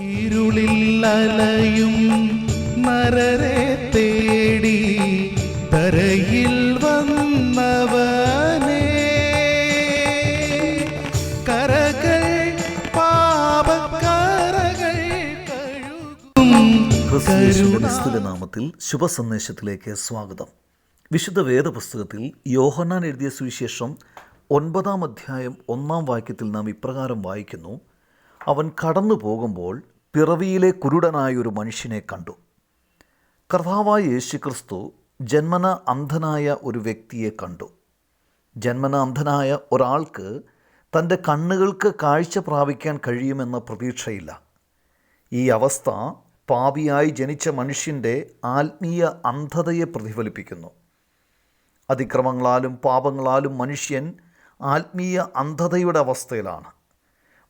ഇരുളിൽ അലയും നരരെ തേടി തരയിൽ വന്നവനേ. കരകൾ പാപക്കരകൾ നാമത്തിൽ ശുഭസന്ദേശത്തിലേക്ക് സ്വാഗതം. വിശുദ്ധ വേദപുസ്തകത്തിൽ യോഹന്നാൻ എഴുതിയ സുവിശേഷം ഒൻപതാം അധ്യായം ഒന്നാം വാക്യത്തിൽ നാം ഇപ്രകാരം വായിക്കുന്നു. അവൻ കടന്നു പോകുമ്പോൾ പിറവിയിലെ കുരുടനായ ഒരു മനുഷ്യനെ കണ്ടു. കർത്താവായ യേശു ക്രിസ്തു ജന്മന അന്ധനായ ഒരു വ്യക്തിയെ കണ്ടു. ജന്മന അന്ധനായ ഒരാൾക്ക് തന്റെ കണ്ണുകൾക്ക് കാഴ്ച പ്രാപിക്കാൻ കഴിയുമെന്ന പ്രതീക്ഷയില്ല. ഈ അവസ്ഥ പാപിയായി ജനിച്ച മനുഷ്യന്റെ ആത്മീയ അന്ധതയെ പ്രതിഫലിപ്പിക്കുന്നു. അതിക്രമങ്ങളാലും പാപങ്ങളാലും മനുഷ്യൻ ആത്മീയ അന്ധതയുടെ അവസ്ഥയിലാണ്.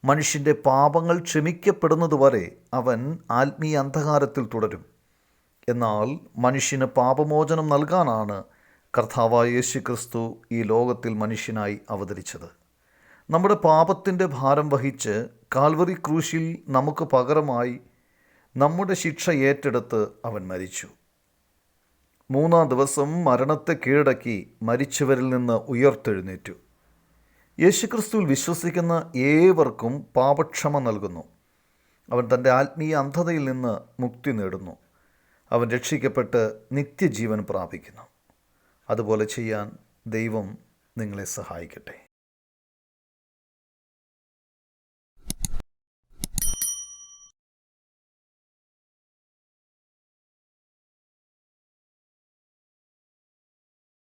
മനുഷ്യന്റെ പാപങ്ങൾ ക്ഷമിക്കപ്പെടുന്നതുവരെ അവൻ ആത്മീയ അന്ധകാരത്തിൽ തുടരും. എന്നാൽ മനുഷ്യന് പാപമോചനം നൽകാനാണ് കർത്താവായ യേശു ക്രിസ്തു ഈ ലോകത്തിൽ മനുഷ്യനായി അവതരിച്ചത്. നമ്മുടെ പാപത്തിന്റെ ഭാരം വഹിച്ച് കാൽവറി ക്രൂശിൽ നമുക്ക് പകരമായി നമ്മുടെ ശിക്ഷ ഏറ്റെടുത്ത് അവൻ മരിച്ചു. മൂന്നാം ദിവസം മരണത്തെ കീഴടക്കി മരിച്ചവരിൽ നിന്ന് ഉയർത്തെഴുന്നേറ്റു. യേശുക്രിസ്തുവിൽ വിശ്വസിക്കുന്ന ഏവർക്കും പാപക്ഷമ നൽകുന്നു. അവൻ തന്റെ ആത്മീയ അന്ധതയിൽ നിന്ന് മുക്തി നേടുന്നു. അവൻ രക്ഷിക്കപ്പെട്ട് നിത്യജീവൻ പ്രാപിക്കുന്നു. അതുപോലെ ചെയ്യാൻ ദൈവം നിങ്ങളെ സഹായിക്കട്ടെ.